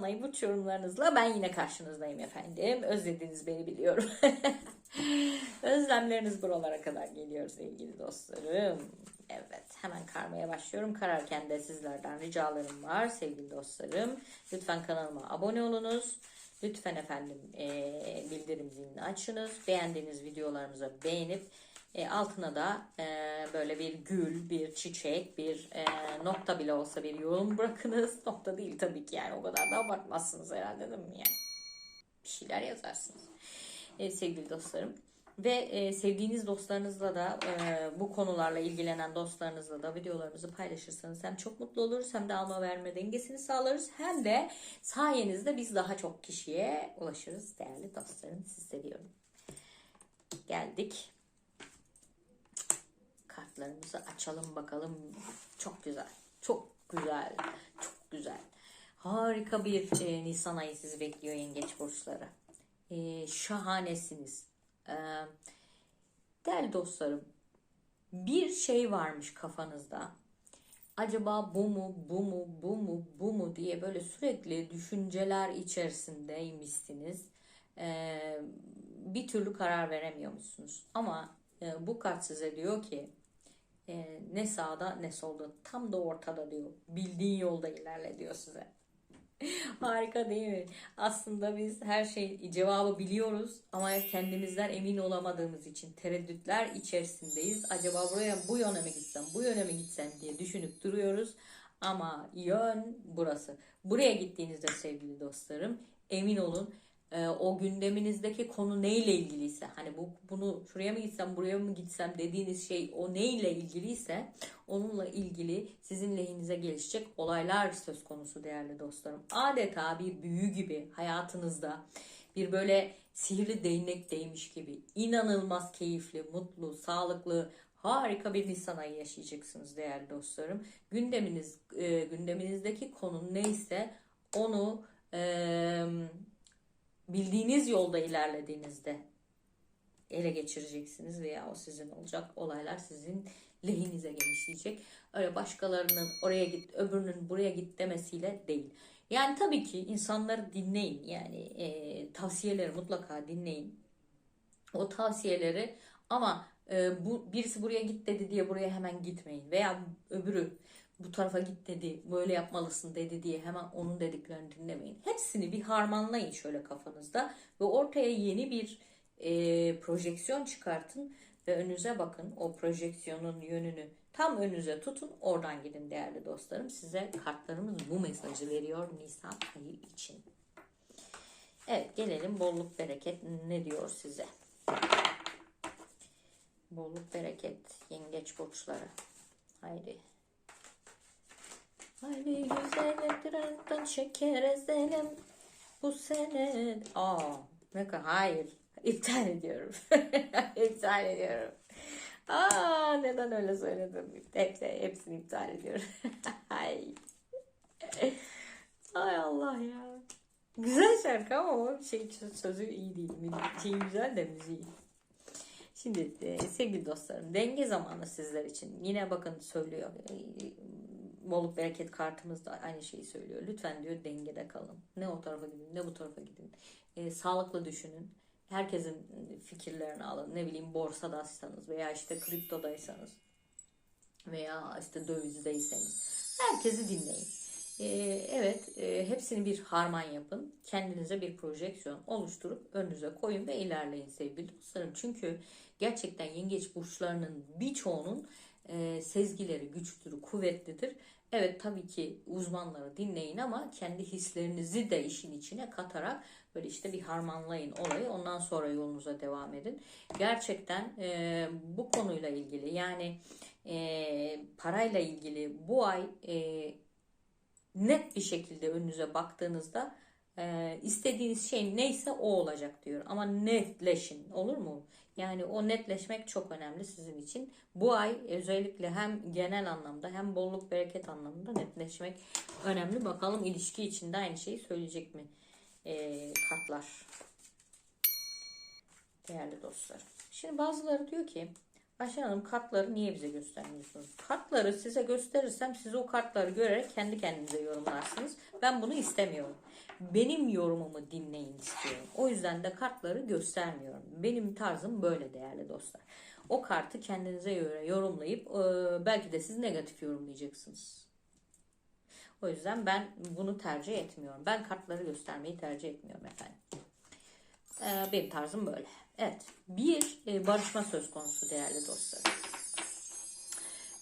Nisan ayı yorumlarınızla ben yine karşınızdayım efendim. Özlediniz beni biliyorum. Özlemleriniz buralara kadar geliyor sevgili dostlarım. Evet hemen karmaya başlıyorum. Kararken de sizlerden ricalarım var sevgili dostlarım. Lütfen kanalıma abone olunuz. Lütfen efendim e, bildirim zilini açınız. Beğendiğiniz videolarımıza beğenip e, altına da e, böyle bir gül, bir çiçek, bir e, nokta bile olsa bir yorum bırakınız. Nokta değil tabii ki yani o kadar da abartmazsınız herhalde değil mi yani? Bir şeyler yazarsınız. E, sevgili dostlarım. Ve e, sevdiğiniz dostlarınızla da e, bu konularla ilgilenen dostlarınızla da videolarımızı paylaşırsanız hem çok mutlu oluruz hem de alma verme dengesini sağlarız hem de sayenizde biz daha çok kişiye ulaşırız değerli dostlarım. Siz seviyorum. Geldik. Kartlarımızı açalım bakalım. Çok güzel. Çok güzel. Çok güzel. Harika bir e, Nisan ayı sizi bekliyor yengeç burçları. E, şahanesiniz. E, değerli dostlarım bir şey varmış kafanızda. Acaba bu mu, bu mu, bu mu, bu mu diye böyle sürekli düşünceler içerisindeymişsiniz. E, bir türlü karar veremiyormuşsunuz. Ama e, bu kart size diyor ki e, ne sağda ne solda tam da ortada diyor. Bildiğin yolda ilerle diyor size. Harika değil mi? Aslında biz her şey cevabı biliyoruz ama kendimizden emin olamadığımız için tereddütler içerisindeyiz. Acaba buraya bu yöne mi gitsem, bu yöne mi gitsem diye düşünüp duruyoruz. Ama yön burası. Buraya gittiğinizde sevgili dostlarım emin olun e, o gündeminizdeki konu neyle ilgiliyse hani bu bunu şuraya mı gitsem buraya mı gitsem dediğiniz şey o neyle ilgiliyse onunla ilgili sizin lehinize gelişecek olaylar söz konusu değerli dostlarım. Adeta bir büyü gibi hayatınızda bir böyle sihirli değnek değmiş gibi inanılmaz keyifli, mutlu, sağlıklı, harika bir Nisan ayı yaşayacaksınız değerli dostlarım. Gündeminiz e, gündeminizdeki konu neyse onu e, bildiğiniz yolda ilerlediğinizde ele geçireceksiniz veya o sizin olacak olaylar sizin lehinize genişleyecek. Öyle başkalarının oraya git, öbürünün buraya git demesiyle değil. Yani tabii ki insanları dinleyin. Yani e, tavsiyeleri mutlaka dinleyin. O tavsiyeleri ama e, bu birisi buraya git dedi diye buraya hemen gitmeyin. Veya öbürü bu tarafa git dedi, böyle yapmalısın dedi diye hemen onun dediklerini dinlemeyin. Hepsini bir harmanlayın şöyle kafanızda ve ortaya yeni bir e, projeksiyon çıkartın ve önünüze bakın. O projeksiyonun yönünü tam önünüze tutun. Oradan gidin değerli dostlarım. Size kartlarımız bu mesajı veriyor Nisan ayı için. Evet gelelim bolluk bereket ne diyor size? Bolluk bereket yengeç burçları. Haydi. Haydi güzelim trenden şeker ezelim bu sene. Aa ne kadar hayır iptal ediyorum. iptal ediyorum. Aa neden öyle söyledim? Hepsi, hepsini iptal ediyorum. Ay. Ay Allah ya. Güzel şarkı ama o şey sözü iyi değil. Şey güzel de müziği. Şimdi e, sevgili dostlarım denge zamanı sizler için. Yine bakın söylüyor. Bolluk bereket kartımız da aynı şeyi söylüyor. Lütfen diyor dengede kalın. Ne o tarafa gidin ne bu tarafa gidin. E, sağlıklı düşünün. Herkesin fikirlerini alın. Ne bileyim borsadaysanız veya işte kriptodaysanız veya işte dövizdeyseniz. Herkesi dinleyin. Ee, evet, e, hepsini bir harman yapın. Kendinize bir projeksiyon oluşturup önünüze koyun ve ilerleyin sevgili dostlarım. Çünkü gerçekten yengeç burçlarının birçoğunun e, sezgileri güçlüdür, kuvvetlidir. Evet tabii ki uzmanları dinleyin ama kendi hislerinizi de işin içine katarak böyle işte bir harmanlayın olayı. Ondan sonra yolunuza devam edin. Gerçekten e, bu konuyla ilgili yani e, parayla ilgili bu ay e, net bir şekilde önünüze baktığınızda e, istediğiniz şey neyse o olacak diyor. Ama netleşin olur mu? Yani o netleşmek çok önemli sizin için. Bu ay özellikle hem genel anlamda hem bolluk bereket anlamında netleşmek önemli. Bakalım ilişki içinde aynı şeyi söyleyecek mi e, kartlar? Değerli dostlar. Şimdi bazıları diyor ki Ayşe Hanım kartları niye bize göstermiyorsunuz? Kartları size gösterirsem siz o kartları görerek kendi kendinize yorumlarsınız. Ben bunu istemiyorum. Benim yorumumu dinleyin istiyorum. O yüzden de kartları göstermiyorum. Benim tarzım böyle değerli dostlar. O kartı kendinize göre yorumlayıp e, belki de siz negatif yorumlayacaksınız. O yüzden ben bunu tercih etmiyorum. Ben kartları göstermeyi tercih etmiyorum efendim. Ee, benim tarzım böyle. Evet. Bir e, barışma söz konusu değerli dostlarım.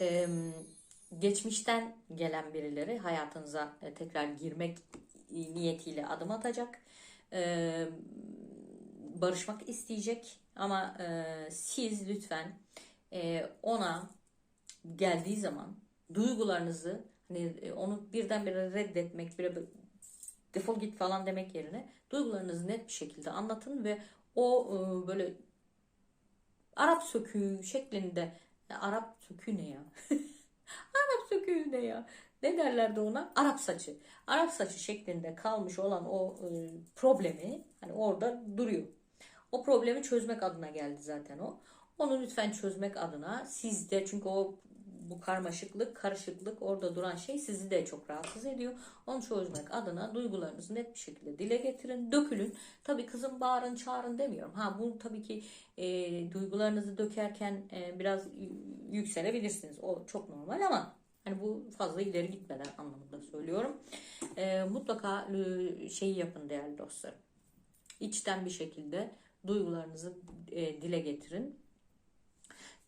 Ee, geçmişten gelen birileri hayatınıza e, tekrar girmek niyetiyle adım atacak. Ee, barışmak isteyecek ama e, siz lütfen ona geldiği zaman duygularınızı hani onu birdenbire reddetmek, defol git falan demek yerine duygularınızı net bir şekilde anlatın ve o e, böyle Arap söküğü şeklinde ya Arap söküğü ne ya? Arap söküğü ne ya? Ne derlerdi ona? Arap saçı. Arap saçı şeklinde kalmış olan o e, problemi hani orada duruyor. O problemi çözmek adına geldi zaten o. Onu lütfen çözmek adına siz de çünkü o bu karmaşıklık, karışıklık orada duran şey sizi de çok rahatsız ediyor. Onu çözmek adına duygularınızı net bir şekilde dile getirin, dökülün. Tabii kızım bağırın, çağırın demiyorum. Ha bu tabii ki e, duygularınızı dökerken e, biraz yükselebilirsiniz. O çok normal ama hani bu fazla ileri gitmeden anlamında söylüyorum. E, mutlaka e, şeyi yapın değerli dostlarım. İçten bir şekilde duygularınızı e, dile getirin.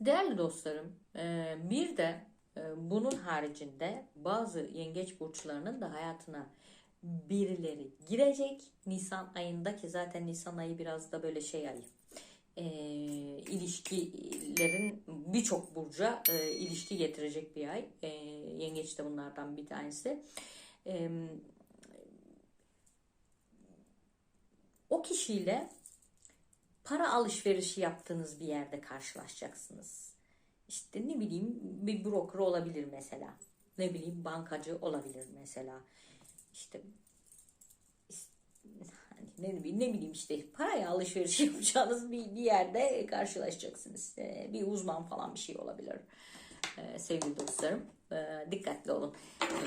Değerli dostlarım, e, bir de e, bunun haricinde bazı yengeç burçlarının da hayatına birileri girecek. Nisan ayında ki zaten Nisan ayı biraz da böyle şey ayı. E, ilişkilerin birçok burca e, ilişki getirecek bir ay. E, yengeç de bunlardan bir tanesi. E, o kişiyle para alışverişi yaptığınız bir yerde karşılaşacaksınız. İşte ne bileyim bir broker olabilir mesela. Ne bileyim bankacı olabilir mesela. İşte hani ne bileyim, ne bileyim işte paraya alışveriş yapacağınız bir, bir yerde karşılaşacaksınız. Ee, bir uzman falan bir şey olabilir. Ee, sevgili dostlarım ee, dikkatli olun.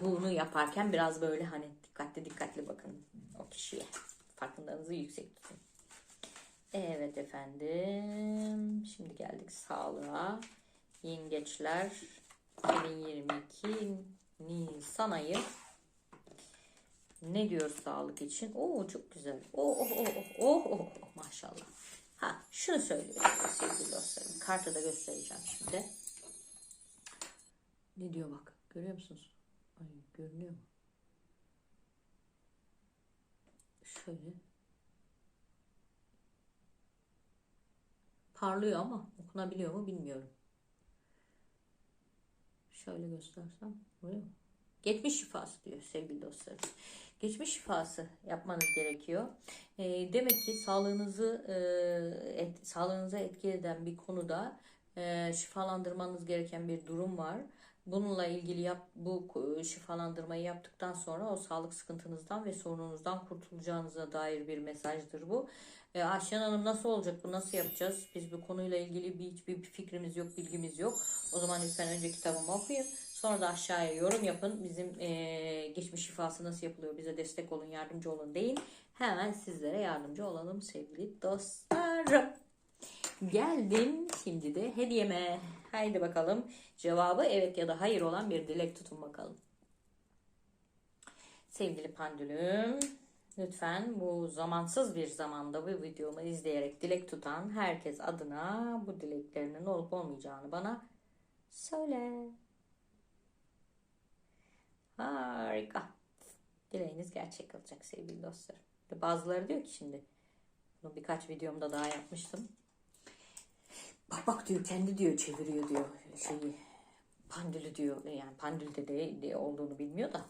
Bunu yaparken biraz böyle hani dikkatli dikkatli bakın o kişiye. Farkındalığınızı yüksek tutun. Evet efendim. Şimdi geldik sağlığa. Yengeçler 2022 Nisan ayı. Ne diyor sağlık için? Oo çok güzel. Oh oh oh oh oh oh, oh maşallah. Ha şunu söylüyorum sevgili dostlarım. Kartı da göstereceğim şimdi. Ne diyor bak. Görüyor musunuz? Ay görünüyor mu? Şöyle. Parlıyor ama okunabiliyor mu bilmiyorum. Şöyle göstersem. Buraya mı? Geçmiş şifası diyor sevgili dostlarım. Geçmiş şifası yapmanız gerekiyor. E, demek ki sağlığınızı e, et, sağlığınıza etki eden bir konuda e, şifalandırmanız gereken bir durum var. Bununla ilgili yap, bu şifalandırmayı yaptıktan sonra o sağlık sıkıntınızdan ve sorununuzdan kurtulacağınıza dair bir mesajdır bu. E, Ayşen Hanım nasıl olacak bu nasıl yapacağız? Biz bu konuyla ilgili bir, hiçbir fikrimiz yok, bilgimiz yok. O zaman lütfen önce kitabımı okuyun. Sonra da aşağıya yorum yapın. Bizim e, geçmiş şifası nasıl yapılıyor? Bize destek olun, yardımcı olun deyin. Hemen sizlere yardımcı olalım sevgili dostlarım. Geldim şimdi de hediyeme. Haydi bakalım. Cevabı evet ya da hayır olan bir dilek tutun bakalım. Sevgili pandülüm, lütfen bu zamansız bir zamanda bu videomu izleyerek dilek tutan herkes adına bu dileklerinin olup olmayacağını bana söyle. Harika. Dileğiniz gerçek olacak sevgili dostlarım. Bazıları diyor ki şimdi, bunu birkaç videomda daha yapmıştım. Bak bak diyor kendi diyor çeviriyor diyor şeyi pandülü diyor yani pandülde de, de olduğunu bilmiyor da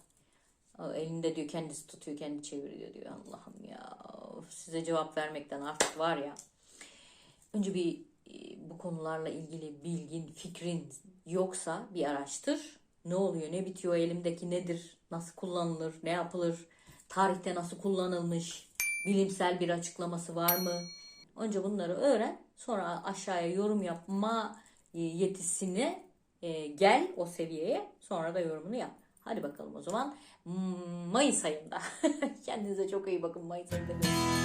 elinde diyor kendisi tutuyor kendi çeviriyor diyor. Allah'ım ya size cevap vermekten artık var ya. Önce bir e, bu konularla ilgili bilgin fikrin yoksa bir araştır. Ne oluyor ne bitiyor elimdeki nedir nasıl kullanılır ne yapılır tarihte nasıl kullanılmış bilimsel bir açıklaması var mı? Önce bunları öğren Sonra aşağıya yorum yapma e, yetisini e, gel o seviyeye sonra da yorumunu yap. Hadi bakalım o zaman Mayıs ayında. Kendinize çok iyi bakın Mayıs ayında görüşürüz.